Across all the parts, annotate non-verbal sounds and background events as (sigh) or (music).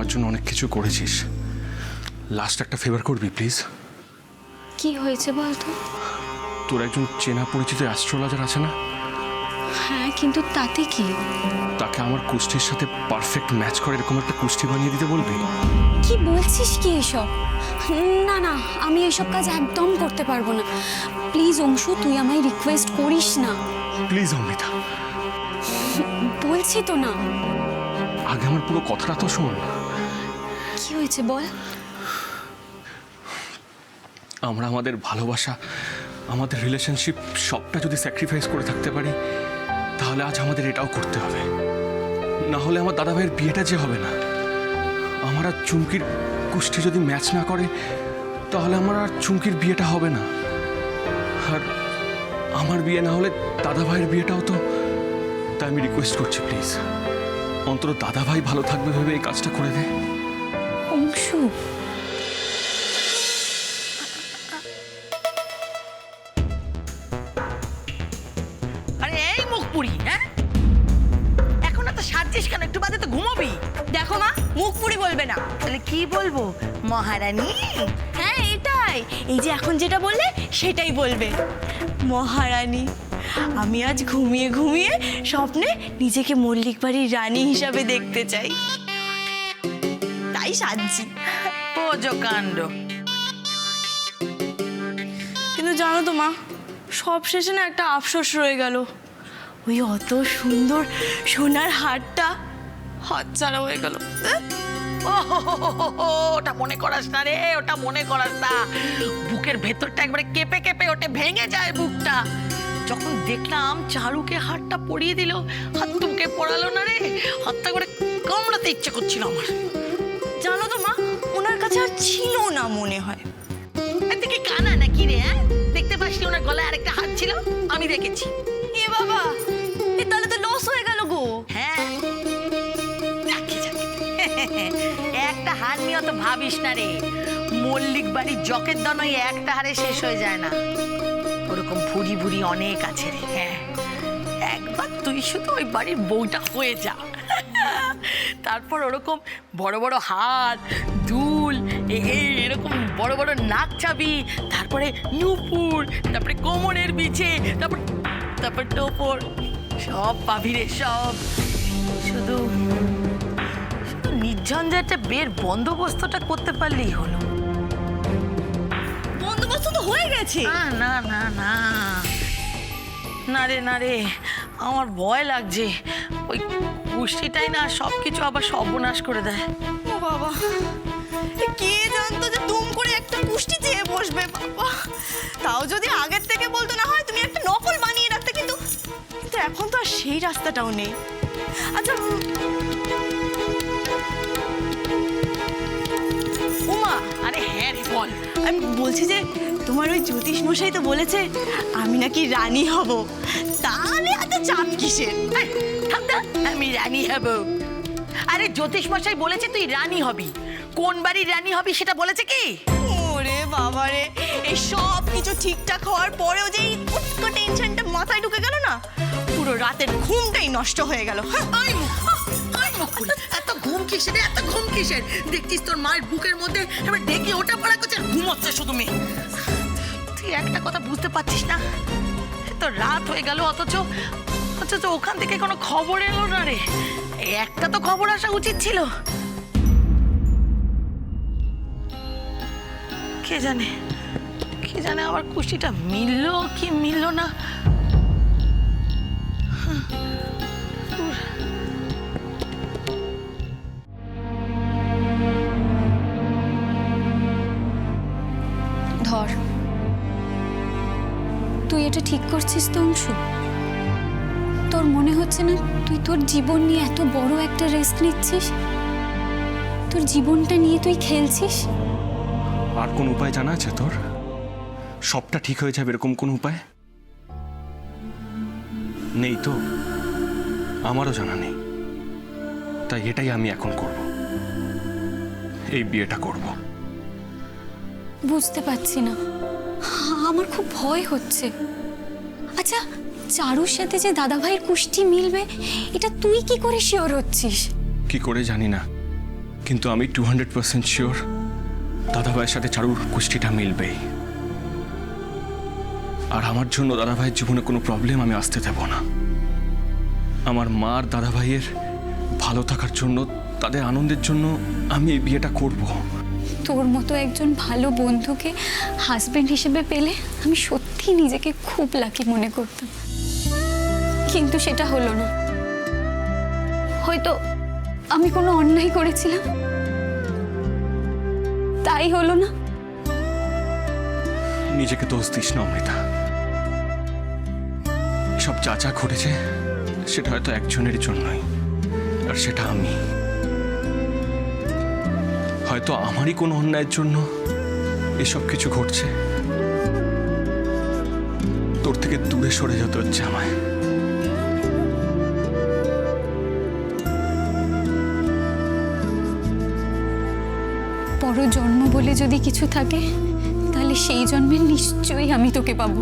আমার জন্য অনেক কিছু করেছিস। লাস্ট একটা ফেভার করবি প্লিজ কি হয়েছে বলতো? তোর একজন চেনা পরিচিত অ্যাস্ট্রোলজার আছে না? হ্যাঁ কিন্তু তাতে কি? তাকে আমার কুষ্ঠির সাথে পারফেক্ট ম্যাচ করে এরকম একটা কুষ্ঠি বানিয়ে দিতে বলবি? কি বলছিস কি এসব? না না আমি এসব কাজ একদম করতে পারব না। প্লিজ অংশু তুই আমায় রিকোয়েস্ট করিস না। প্লিজ অমৃতা। বলছি তো না। আগে আমার পুরো কথাটা তো শোন। কি হয়েছে, বল? আমরা আমাদের ভালোবাসা, আমাদের রিলেশনশিপ সবটা যদি স্যাক্রিফাইস করে থাকতে পারি, তাহলে আজ আমাদের এটাও করতে হবে। না হলে আমার দাদাভাইয়ের বিয়েটা যে হবে না। আমার আর চুমকির কুষ্টি যদি ম্যাচ না করে, তাহলে আমার আর চুমকির বিয়েটা হবে না। আর আমার বিয়ে না হলে দাদাভাইয়ের বিয়েটাও তো তাই আমি রিকোয়েস্ট করছি প্লিজ অন্তত দাদাভাই ভালো থাকবে ভেবে এই কাজটা করে দে। অংশু আরে এই মুখ পুরি হ্যাঁ? এখন এত সাজছিস কেন? একটু বাদে তো ঘুমাবি। দেখো মা মুখ পুরি বলবে না। তাহলে কি বলব? মহারানী? হ্যাঁ এটাই এই যে এখন যেটা বললে, সেটাই বলবে। মহারানী, আমি আজ ঘুমিয়ে ঘুমিয়ে স্বপ্নে নিজেকে মল্লিক বাড়ির রানী হিসাবে দেখতে চাই। তাই সাজছি কাণ্ড। কিন্তু জানো তো মা সব শেষে না একটা আফসোস রয়ে গেল। ওই অত সুন্দর সোনার হারটা হাতছাড়া হয়ে গেল। ওটা মনে করাস না রে ওটা মনে করাস না। বুকের ভেতরটা একবারে কেঁপে কেঁপে ওঠে ভেঙে যায় বুকটা। যখন দেখলাম চারুকে হাতটা পরিয়ে দিল হাত তুমকে পড়ালো না রে হাতটা করে কামড়াতে ইচ্ছে করছিল আমার। জানো তো মা ওনার কাছে আর ছিল না মনে হয়। এদিকে কানা নাকি রে হ্যাঁ? দেখতে পাসনি ওনার গলায় আরেকটা হাত ছিল? আমি দেখেছি। এ বাবা এ তাহলে তো লস হয়ে গেল গো। হ্যাঁ। একটা হার নিয়ে অত ভাবিস না রে। মল্লিক বাড়ির জকের দনই একটা হারে শেষ হয়ে যায় না। ওরকম ভুরি ভুরি অনেক আছে রে হ্যাঁ। একবার তুই শুধু ওই বাড়ির বউটা হয়ে যা। তারপর ওরকম বড় বড় হাত দুল এরকম বড় বড় নাক চাবি তারপরে নুপুর তারপরে কোমরের বিছে তারপর তারপর টোপর সব পাবি রে সব। শুধু শুধু নির্ঝঞ্ঝাটে বের বন্দোবস্তটা করতে পারলেই হলো। বন্দোবস্ত তো হয়ে গেছে। না না না না। না রে না রে। আমার ভয় লাগছে। ওই কুষ্টিটাই না সব কিছু আবার সর্বনাশ করে দেয়। ও বাবা কে জানতো যে দুম করে একটা কুষ্টি চেয়ে বসবে বাবা? তাও যদি আগের থেকে বলতো না হয়, তুমি একটা নকল বানিয়ে রাখতে কিন্তু এখন তো আর সেই রাস্তাটাও নেই। আচ্ছা উমা আরে হ্যাঁ রে, বল। আমি বলছি যে, তোমার ওই জ্যোতিষ মশাই তো বলেছে, আমি নাকি রানী হব। এত চাপ কিসের? এই, আমি রানী হব। আরে জ্যোতিষ মশাই বলেছে তুই রানী হবি। কোন বাড়ির রানী হবি সেটা বলেছে কি? ওরে বাবা রে এই সব কিছু ঠিকঠাক হওয়ার পরেও যে এই উটকো টেনশনটা মাথায় ঢুকে গেল না পুরো রাতের ঘুমটাই নষ্ট হয়ে গেল হ্যাঁ, মুখ খুলে। এত ঘুম কিসের এত ঘুম কিসের? দেখছিস তোর মায়ের বুকের মধ্যে এবার ডেকে ওটা পড়া করছে ঘুমোচ্ছে শুধু মেয়ে। তুই একটা কথা বুঝতে পারছিস না তো রাত হয়ে গেল অথচ অথচ ওখান থেকে কোনো খবর এলো না রে। একটা তো খবর আসা উচিত ছিল। কে জানে কে জানে আবার খুশিটা মিললো কি মিললো না। এটা ঠিক করছিস তো অংশু? তোর মনে হচ্ছে না তুই তোর জীবন নিয়ে এত বড় একটা রেস্ক নিচ্ছিস? তোর জীবনটা নিয়ে তুই খেলছিস? আর কোন উপায় জানা আছে তোর? সবটা ঠিক হয়ে যাবে এরকম কোন উপায়? নেই তো। আমারও জানা নেই। তাই এটাই আমি এখন করব। এই বিয়েটা করব। বুঝতে পারছি না। আমার খুব ভয় হচ্ছে। আচ্ছা চারুর সাথে যে দাদাভাইয়ের কুষ্টি মিলবে এটা তুই কি করে শিওর হচ্ছিস? কি করে জানি না কিন্তু আমি টু হান্ড্রেড পার্সেন্ট শিওর দাদাভাইয়ের সাথে চারুর কুষ্টিটা মিলবেই। আর আমার জন্য দাদাভাইয়ের জীবনে কোনো প্রবলেম আমি আসতে দেব না। আমার মা আর দাদাভাইয়ের ভালো থাকার জন্য তাদের আনন্দের জন্য আমি এই বিয়েটা করব। তোর মতো একজন ভালো বন্ধুকে হাজবেন্ড হিসেবে পেলে আমি সত্যি নিজেকে খুব লাকি মনে করতাম। কিন্তু সেটা হলো না। হয়তো আমি কোনো অন্যায় করেছিলাম? তাই হলো না? নিজেকে দোষ দিস না, অমৃতা। সব যা যা ঘটেছে, সেটা হয়তো একজনের জন্যই, আর সেটা আমি। হয়তো আমারই কোনো অন্যায়ের জন্য এসব কিছু ঘটছে। তোর থেকে দূরে সরে যেতে হচ্ছে আমায় জন্ম বলে যদি কিছু থাকে, তাহলে সেই জন্মে নিশ্চয়ই আমি তোকে পাবো।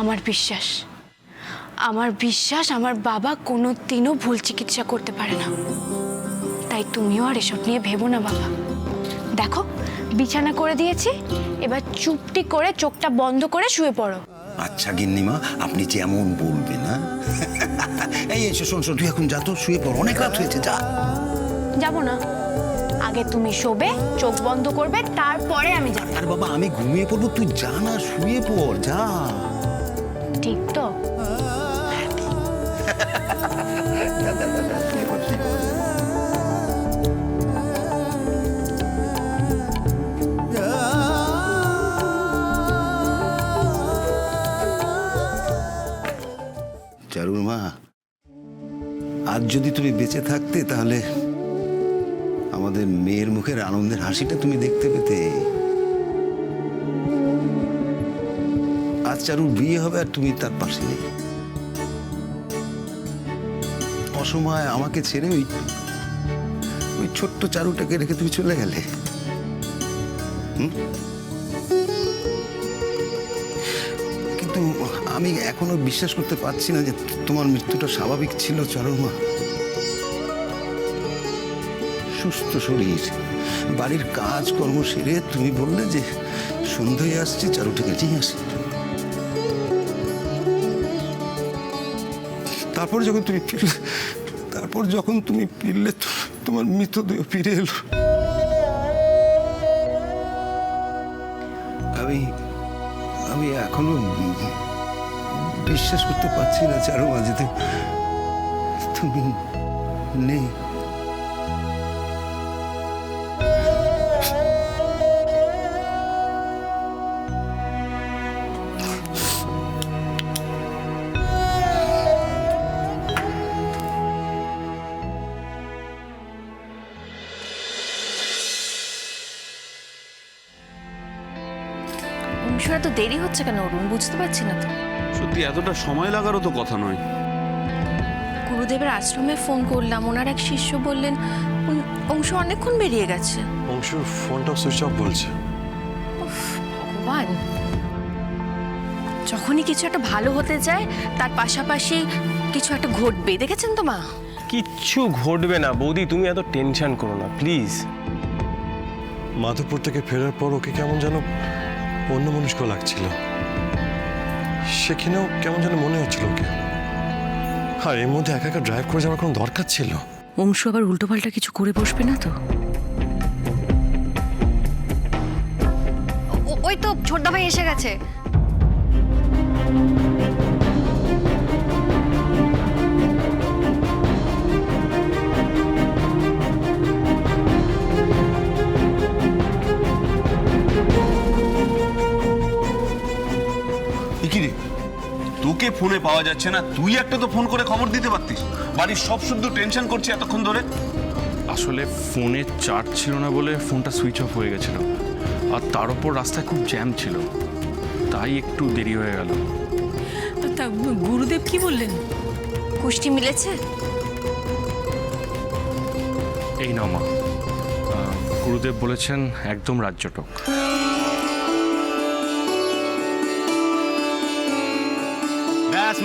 আমার বিশ্বাস। আমার বিশ্বাস আমার বাবা কোনো দিনও ভুল চিকিৎসা করতে পারে না। তাই তুমিও আর এসব নিয়ে ভেবো না বাবা। দেখো বিছানা করে দিয়েছি এবার চুপটি করে চোখটা বন্ধ করে শুয়ে পড়ো। আচ্ছা গিন্নিমা আপনি যেমন বলবেন হ্যাঁ? (laughs) এই এসে শোন শোন তুই এখন যা তো শুয়ে পড় অনেক রাত হয়েছে যা। যাব না। আগে তুমি শোবে চোখ বন্ধ করবে তারপরে আমি যাব। আর বাবা আমি ঘুমিয়ে পড়ব তুই যা না শুয়ে পড় যা। ঠিক তো? চারুর মা, আজ যদি তুমি বেঁচে থাকতে, তাহলে আমাদের মেয়ের মুখের আনন্দের হাসিটা তুমি দেখতে পেতে। আজ চারুর বিয়ে হবে আর তুমি তার পাশে নেই। অসময় আমাকে ছেড়ে ওই ওই ছোট্ট চারুটাকে রেখে তুমি চলে গেলে। কিন্তু আমি এখনও বিশ্বাস করতে পারছি না যে তোমার মৃত্যুটা স্বাভাবিক ছিল চারুমা সুস্থ শরীর, বাড়ির কাজ কর্ম সেরে তুমি বললে যে সন্ধ্যায় আসছে চারুটাকে নিয়ে আসে তারপর যখন তুমি ফিরলে, তারপর যখন তুমি ফিরলে, তোমার মৃতদেহ ফিরে এলো। আমি আমি এখনও বিশ্বাস করতে পারছি না, চারু মাঝেতে তুমি নেই। অংশুর এত দেরি হচ্ছে কেন অরুণ? বুঝতে পারছি না তো। সত্যি এতটা সময় লাগারও তো কথা নয়। গুরুদেবের আশ্রমে ফোন করলাম ওনার এক শিষ্য বললেন অংশ অনেকক্ষণ বেরিয়ে গেছে। অংশুর ফোনটাও সুইচ অফ বলছে। ভগবান। যখনই কিছু একটা ভালো হতে যায় তার পাশাপাশি কিছু একটা ঘটবে। দেখেছেন তো মা? কিচ্ছু ঘটবে না। বৌদি তুমি এত টেনশন করো না প্লিজ। মাধবপুর থেকে ফেরার পর ওকে কেমন যেন অন্য মনস্ক লাগছিল। সেখানেও কেমন যেন মনে হচ্ছিল ওকে। আর এর মধ্যে একা একা ড্রাইভ করে যাওয়ার কোনো দরকার ছিল? অংশু আবার উল্টোপাল্টা কিছু করে বসবে না তো? ওই তো ছোটদা ভাই এসে গেছে। কি রে? তোকে ফোনে পাওয়া যাচ্ছে না তুই একটা তো ফোন করে খবর দিতে পারতিস। বাড়ির সব শুদ্ধ টেনশন করছে এতক্ষণ ধরে। আসলে ফোনে চার্জ ছিল না বলে ফোনটা সুইচ অফ হয়ে গেছিল আর তার উপর রাস্তায় খুব জ্যাম ছিল তাই একটু দেরি হয়ে গেল। তা গুরুদেব কি বললেন? কুষ্টি মিলেছে? এই নাও মা। গুরুদেব বলেছেন একদম রাজ্যটক।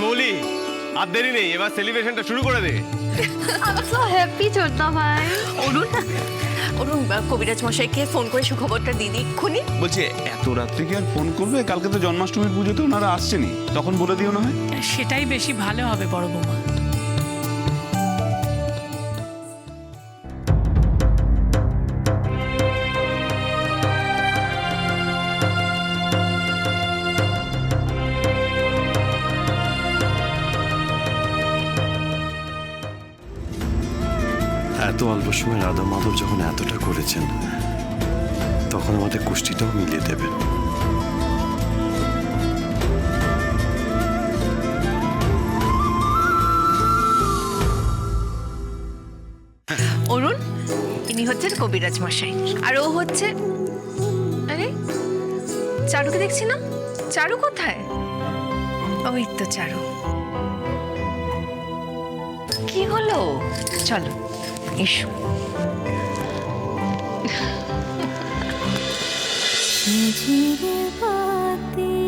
মৌলি আর দেরি নেই এবার সেলিব্রেশনটা শুরু করে দে। অরুণ অরুণ কবিরাজ মশাইকে ফোন করে সুখবরটা দিয়ে দিই এক্ষুনি। বলছে এত রাত্রে কি আর ফোন করবে? কালকে তো জন্মাষ্টমীর পুজোতে ওনারা আসছেনি তখন বলে দিও না হয়। সেটাই বেশি ভালো হবে বড় বৌমা। এত অল্প সময় রাধা মাধব যখন এতটা করেছেন, তখন আমাদের কুষ্টিটাও মিলিয়ে দেবেন। অরুণ, ইনি হচ্ছেন কবিরাজ মশাই, আর ও হচ্ছে আরে, চারুকে দেখছি না? চারু কোথায়? ওই তো চারু। কি হলো? চলো। এসো ঝিঝির বাতি